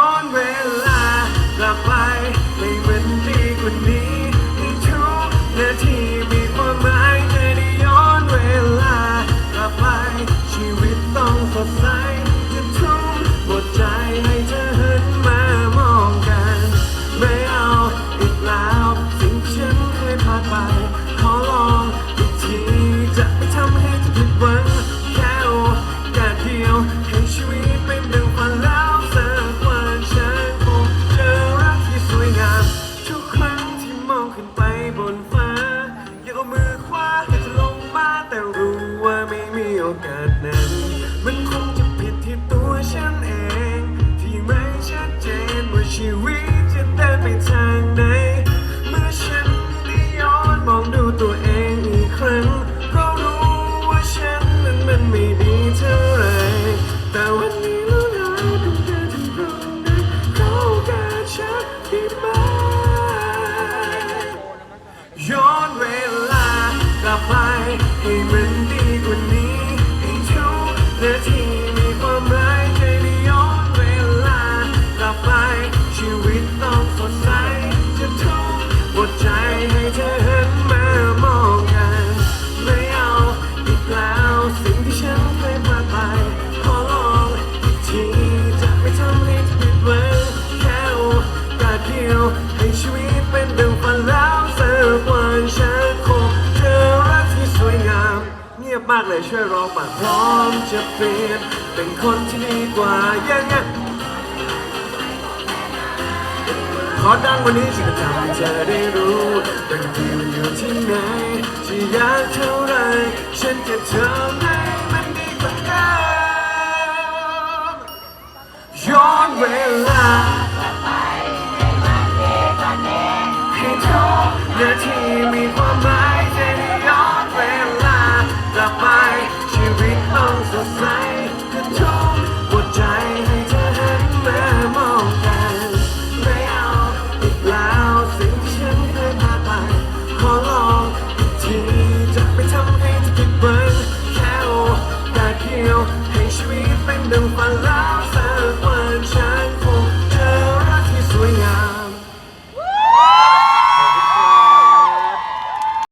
ย้นเวลากลับไปไม่เหมือนดีกว่านี้ในทุกนาทีมีความหมายจะได้ย้อนเวลากลับไปชีวิต โอกาสนั้น มันคงจะผิดที่ตัวฉันเอง ที่ไม่ชัดเจนว่าชีวิตจะเดินไปทางไหน เมื่อฉันได้ย้อนมองดูตัวเองอีกครั้ง ก็รู้ว่าฉันนั้นมันไม่ดีเท่าไร แต่วันนี้รู้แล้วต้องเดิงตด้เข้ากับฉันที่มาย้อนเวลากลับไปให้ มากเลยช่วยร้องมาพร้อมจะเปลี่ยนเป็นคนที่ดีกว่ายังไงขอดังวันนี้ฉันจะทำให้เธอได้รู้แต่ที่มันอยู่ที่ไหนจะยากเท่าไรฉันจะทำให้มันดีกว่าเดิมย้อนเวลาให้ทุกนาที วให้ชีวิตเป็นดังฝันแล้วแ